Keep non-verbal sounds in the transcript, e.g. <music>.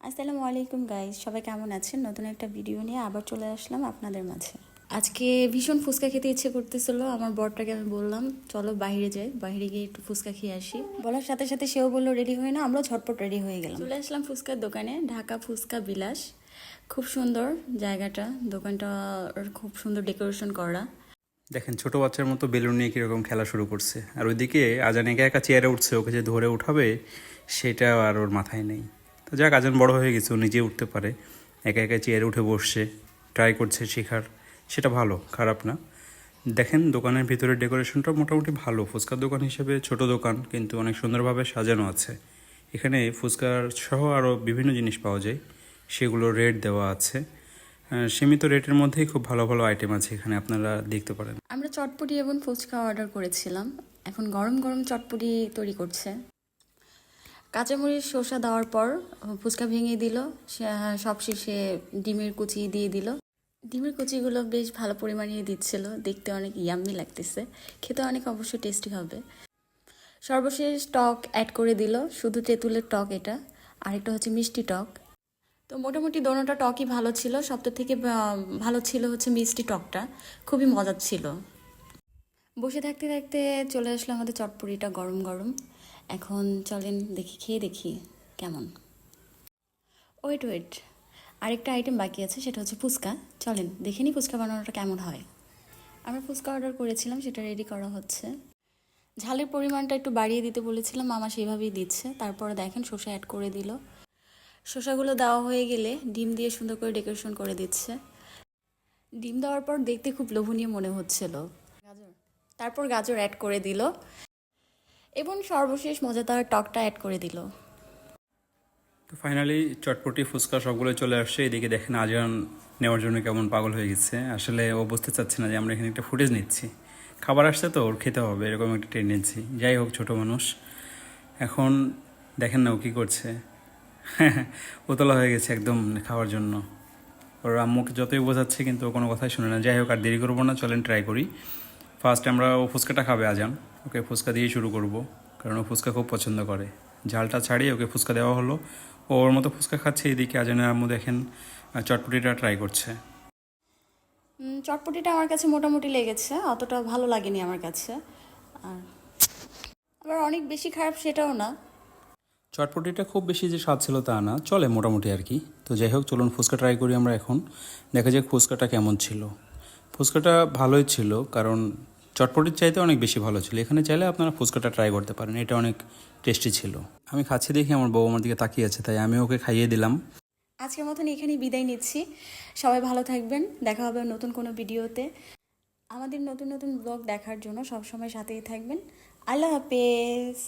আসসালামু আলাইকুম গাইজ সবাই কেমন আছেন? নতুন একটা ভিডিও নিয়ে আবার চলে আসলাম আপনাদের মাঝে। আজকে ভীষণ ফুচকা খেতে ইচ্ছে করতেছিল, আমার বরটাকে আমি বললাম, চলো বাইরে যাই, বাইরে গিয়ে একটু ফুচকা খেয়ে আসি। বলার সাথে সাথে সেও বলল, রেডি হয়ে না আমরাও ঝটপট রেডি হয়ে গেলাম। চলে আসলাম ফুচকার দোকানে, ঢাকা ফুচকা বিলাস। খুব সুন্দর জায়গাটা, দোকানটা খুব সুন্দর ডেকোরেশন করা। দেখেন, ছোট বাচ্চার মতো বেলুন নিয়ে কীরকম খেলা শুরু করছে। আর ওইদিকে আজান একা একা চেয়ারে উঠছে, ওকে যে ধরে উঠাবে, সেটা আর ওর মাথায় নেই। তো যাক, আজান বড় হয়ে গেছে, ও নিজে উঠতে পারে। একা একা চেয়ারে উঠে বসছে ট্রাই করছে শেখার। সেটা ভালো, খারাপ না। দেখেন, দোকানের ভিতরে ডেকোরেশনটা মোটামুটি ভালো। ফুচকার দোকান হিসেবে ছোট দোকান, কিন্তু অনেক সুন্দরভাবে সাজানো আছে। এখানে ফুচকার সহ আরও বিভিন্ন জিনিস পাওয়া যায়। সেগুলো রেট দেওয়া আছে। সীমিত রেটের মধ্যেই খুব ভালো ভালো আইটেম আছে এখানে আপনারা দেখতে পারেন। আমরা চটপটি এবং ফুচকা অর্ডার করেছিলাম। এখন গরম গরম চটপটি তৈরি করছে। কাঁচামরিচ শসা দেওয়ার পর ফুচকা ভেঙে দিল। সব শেষে ডিমের কুচি দিয়ে দিল। ডিমের কুচিগুলো বেশ ভালো পরিমাণে দিচ্ছিল। দেখতে অনেক ইয়াম্মি লাগতেছে। খেতে অনেক অবশ্যই টেস্টি হবে। সর্বশেষ টক অ্যাড করে দিল। শুধু তেঁতুলের টক এটা। আরেকটা হচ্ছে মিষ্টি টক। তো মোটামুটি দোনোটা টকই ভালো ছিল। সবটা থেকে ভালো ছিল হচ্ছে মিষ্টি টকটা। খুবই মজার ছিল। বসে থাকতে থাকতে চলে আসলো আমাদের চটপটিটা গরম গরম। এখন চলেন দেখি, খেয়ে দেখি কেমন। ওয়েট ওয়েট আরেকটা আইটেম বাকি আছে, সেটা হচ্ছে ফুচকা। চলেন, দেখে নিই ফুচকা বানানোটা কেমন হয়। আমরা ফুচকা অর্ডার করেছিলাম, সেটা রেডি করা হচ্ছে। ঝালের পরিমাণটা একটু বাড়িয়ে দিতে বলেছিলাম, মামা সেইভাবেই দিচ্ছে। তারপরে দেখেন শসা অ্যাড করে দিল। শসাগুলো দেওয়া হয়ে গেলে ডিম দিয়ে সুন্দর করে ডেকোরেশন করে দিচ্ছে। ডিম দেওয়ার পর দেখতে খুব লোভনীয় মনে হচ্ছিল। গাজর। তারপর গাজর অ্যাড করে দিল। এবং সর্বশেষ মজাদার টকটা অ্যাড করে দিল। তো ফাইনালি চটপটি, ফুচকা সবগুলো চলে আসছে। এদিকে দেখেন আজান নেওয়ার জন্য কেমন পাগল হয়ে গেছে। আসলে ও বুঝতে চাচ্ছে না যে আমরা এখানে একটা ফুটেজ নিচ্ছি। খাবার আসছে তো, ওর খেতে হবে, এরকম একটা টেন্ডেন্সি যাই হোক, ছোট মানুষ। এখন দেখেন না ও কী করছে। <laughs> উতলা হয়ে গেছে একদম খাওয়ার জন্য। ওর আম্মুকে যতই বোঝাচ্ছে, কিন্তু কোনো কথাই শুনে না। যাই হোক, আর দেরি করব না, চলেন ট্রাই করি। ফার্স্ট আমরা ও ফুচকাটা খাবে আজান। ওকে ফুচকা দিয়েই শুরু করব কারণ ও ফুচকা খুব পছন্দ করে। ঝালটা ছাড়িয়ে ওকে ফুচকা দেওয়া হলো। ওর মতো ফুচকা খাচ্ছে এদিকে আজানের আম্মু দেখেন চটপটিটা ট্রাই করছে। চটপটিটা আমার কাছে মোটামুটি লেগেছে অতটা ভালো লাগেনি আমার কাছে। আর আবার অনেক বেশি খারাপ সেটাও না। চটপটিটা খুব বেশি যে স্বাদ ছিল তা না চলে মোটামুটি আর কি। তো যাই হোক চলুন ফুচকা ট্রাই করি আমরা এখন। দেখা যাক ফুচকাটা কেমন ছিল। ফুচকাটা ভালোই ছিল, কারণ চটপটির চাইতে অনেক বেশি ভালো ছিল। এখানে চাইলে আপনারা ফুচকাটা ট্রাই করতে পারেন, এটা অনেক টেস্টি ছিল। আমি খাচ্ছি দেখি, আমার বউ আমার দিকে তাকিয়ে আছে, তাই আমি ওকে খাইয়ে দিলাম। আজকের মতন এখানেই বিদায় নিচ্ছি। সবাই ভালো থাকবেন, দেখা হবে নতুন কোনো ভিডিওতে। আমাদের নতুন নতুন ব্লগ দেখার জন্য সবসময় সাথেই থাকবেন। আল্লাহ হাফেজ।